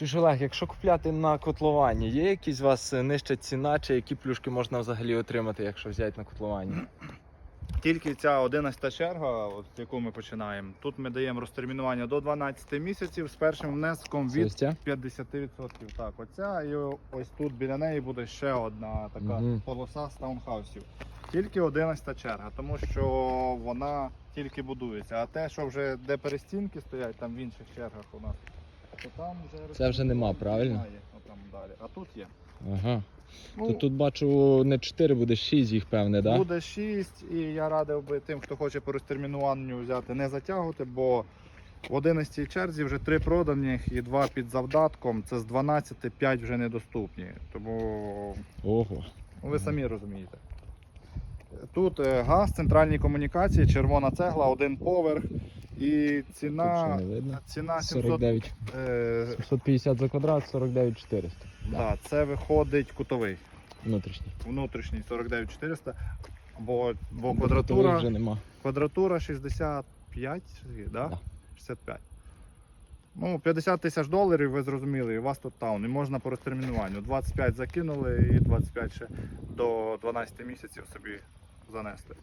Чуєш, Олег, якщо купляти на котловані, є якісь у вас е, нижча ціна, чи які плюшки можна взагалі отримати, якщо взяти на котловані? Тільки ця 11 черга, от, з яку ми починаємо. Тут ми даємо розтермінування до 12 місяців з першим внеском від 50%. Так, оця і ось тут біля неї буде ще одна така Мгм. полоса з таунхаусів. Тільки 11 черга, тому що вона тільки будується. А те, що вже де перестінки стоять, там в інших чергах у нас, то там вже Це вже нема, правильно? Немає, отам далі. А тут є. Ага. Ну, То тут бачу не 4, буде 6 їх, певне, так? Буде 6, і я радив би тим, хто хоче по розтермінуванню взяти, не затягувати, бо в 11 черзі вже 3 проданих і 2 під завдатком. Це з 12 5 вже недоступні. Тому Ого. ви самі розумієте. Тут е, газ, центральні комунікації, червона цегла, один поверх. І ціна, ціна 700, 49. е, 750 за квадрат, 49 400. да, це виходить кутовий. Внутрішній. Внутрішній 49 400, бо, бо квадратура. вже нема. Квадратура 65, да? Да. 65. Ну, 50 тисяч доларів, ви зрозуміли, і у вас тут таун. І можна по розтермінуванню. 25 закинули і 25 ще до 12 місяців собі занесли.